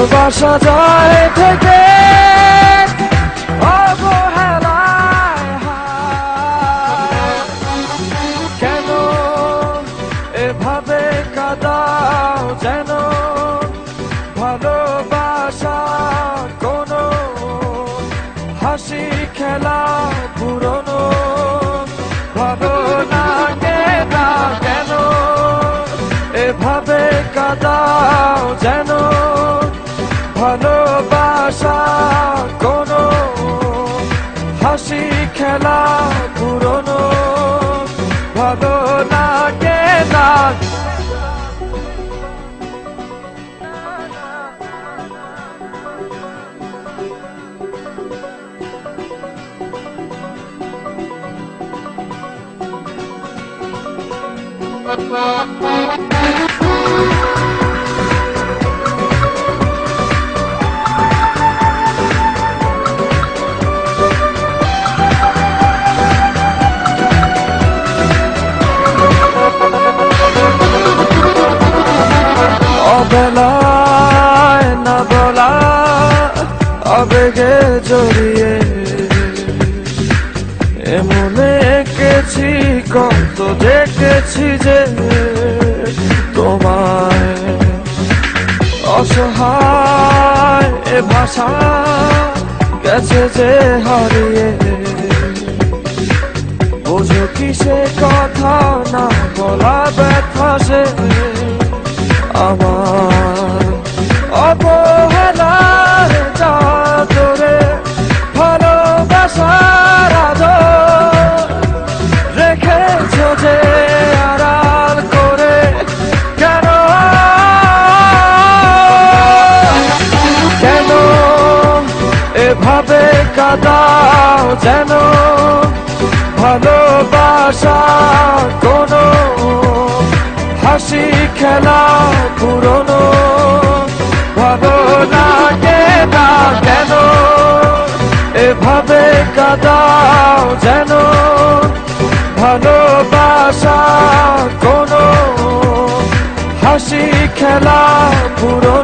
ভালোবাসা যায় থেকে। কেন এভাবে কাদাও যেন? ভালোবাসা কোনো হাসি খেলা পুরনো। ভালো লাগে না কেন? এভাবে কাদাও যেন? খেলা পুরনো ভালো লাগে না অবেলায় আবেগে জড়িয়ে এমনে এঁকেছি কত দেখেছি যে তোমায়। অসহায় এ ভাষা গেছে যে হারিয়ে। বোঝো কি সে কথা, না বলা ব্যথা সে। আমার অবহেলার রেখেছ যে করে কেন? এভাবে যেন? ভালোবাসা কোনো হাসি খেলা এভাবে কাদাও যেন ভালোবাসা কোনো হাসি খেলা পুরনো